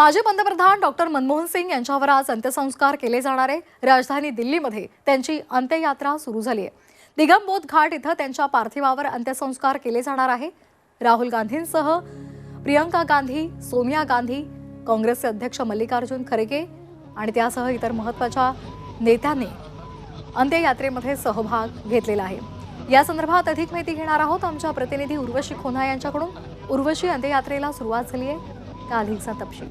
माजी पंतप्रधान डॉक्टर मनमोहन सिंग यांच्यावर आज अंत्यसंस्कार केले जाणार आहे. राजधानी दिल्लीमध्ये त्यांची अंत्ययात्रा सुरू झाली आहे. दिगंबोध घाट इथं त्यांच्या पार्थिवावर अंत्यसंस्कार केले जाणार आहे. राहुल गांधींसह प्रियंका गांधी सोनिया गांधी काँग्रेसचे अध्यक्ष मल्लिकार्जुन खरगे आणि त्यासह इतर महत्त्वाच्या नेत्यांनी अंत्ययात्रेमध्ये सहभाग घेतलेला आहे. या संदर्भात अधिक माहिती घेणार आहोत आमच्या प्रतिनिधी उर्वशी खोना यांच्याकडून. उर्वशी अंत्ययात्रेला सुरुवात झाली आहे. त्या तपशील.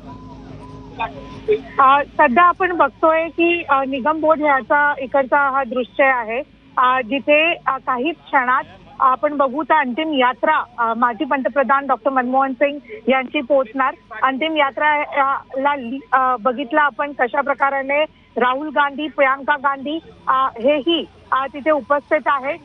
सध्या आपण बघतोय की निगम बोर्ड ह्याचा इकडचा हा दृश्य आहे. जिथे काही क्षणात आपण बघू तर अंतिम यात्रा माजी पंतप्रधान डॉक्टर मनमोहन सिंग यांची पोहोचणार. अंतिम यात्रा ला बघितलं आपण कशा प्रकाराने राहुल गांधी प्रियांका गांधी हेही तिथे उपस्थित आहे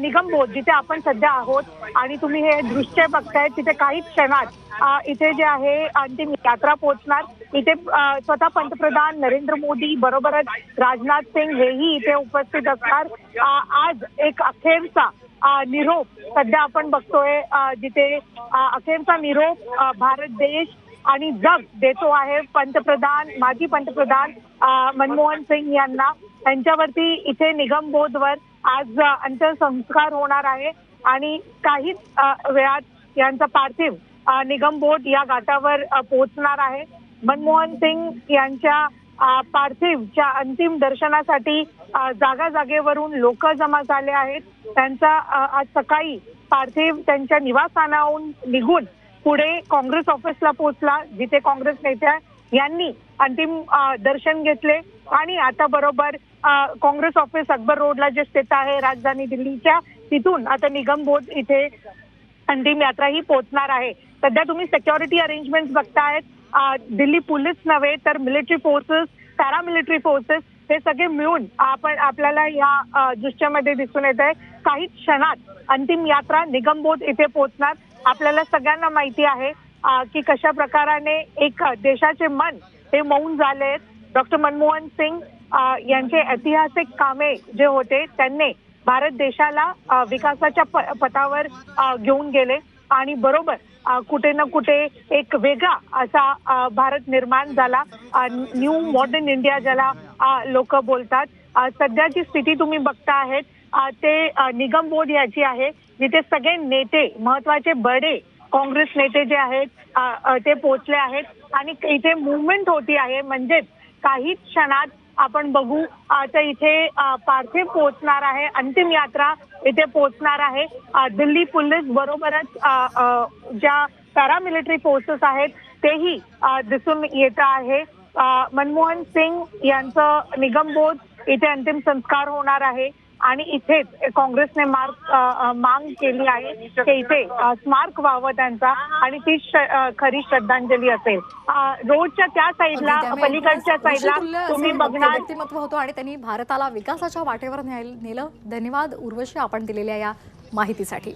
निगम बोध जिथे आपण सध्या आहोत आणि तुम्ही हे दृश्य बघताय तिथे काही क्षणात इथे जे आहे अंतिम यात्रा पोहोचणार. इथे स्वतः पंतप्रधान नरेंद्र मोदी बरोबरच राजनाथ सिंग हेही इथे उपस्थित असणार. आज एक अखेरचा निरोप सध्या आपण बघतोय जिथे अखेरचा निरोप भारत देश आणि जग देतो आहे. पंतप्रधान माजी पंतप्रधान मनमोहन सिंग यांना. त्यांच्यावरती इथे निगम बोधवर आज अंत्यसंस्कार होणार आहे. आणि काहीच वेळात यांचा पार्थिव निगम बोध या घाटावर पोहोचणार आहे. मनमोहन सिंग यांच्या पार्थिवच्या अंतिम दर्शनासाठी जागा जागेवरून लोक जमा झाले आहेत. त्यांचा आज सकाळी पार्थिव त्यांच्या निवासस्थानाहून निघून पुढे काँग्रेस ऑफिसला पोहोचला जिथे काँग्रेस नेत्या यांनी अंतिम दर्शन घेतले. आणि आता बरोबर काँग्रेस ऑफिस अकबर रोडला जे स्थित आहे राजधानी दिल्लीच्या तिथून आता निगम बोध इथे अंतिम यात्रा ही पोहोचणार आहे. सध्या तुम्ही सिक्युरिटी अरेंजमेंट बघतायत. दिल्ली पोलीस नव्हे तर मिलिटरी फोर्सेस पॅरामिलिटरी फोर्सेस हे सगळे मिळून आपण आपल्याला या दृश्यामध्ये दिसून येत आहे. काही क्षणात अंतिम यात्रा निगमबोध इथे पोहोचणार. आपल्याला सगळ्यांना माहिती आहे की कशा प्रकाराने एक देशाचे मन हे मौन झाले डॉक्टर मनमोहन सिंग यांचे ऐतिहासिक कामे जे होते त्यांनी भारत देशाला विकासाच्या प- पथावर घेऊन गेले. आणि बरोबर कुठे ना कुठे एक वेगळा असा भारत निर्माण झाला. न्यू मॉडर्न इंडिया ज्याला लोक बोलतात. सध्याची स्थिती तुम्ही बघता आहेत ते निगम बोर्ड याची आहे. जिथे सगळे नेते महत्त्वाचे बडे काँग्रेस नेते जे आहेत ते पोहोचले आहेत. आणि इथे मुवमेंट होती आहे. म्हणजेच काही क्षणात आपण बघू. आता इथे पार्थिव पोहोचणार आहे. अंतिम यात्रा इथे पोहोचणार आहे. दिल्ली पोलीस बरोबरच अ, ज्या पॅरामिलिटरी फोर्सेस आहेत तेही दिसून येत आहे. मनमोहन सिंग यांचं निगमबोध इथे अंतिम संस्कार होणार आहे. आणि इथेच काँग्रेसने मार्क मांग केली आहे की इथे स्मारक व्हावं त्यांचा आणि ती खरी श्रद्धांजली असेल. रोडच्या त्या साईडला पलीकडच्या साईडला तुम्ही बघणार. व्यक्तिमत्व होतं आणि त्यांनी भारताला विकासाच्या वाटेवर नेलं. धन्यवाद उर्वशी आपण दिलेल्या या माहितीसाठी.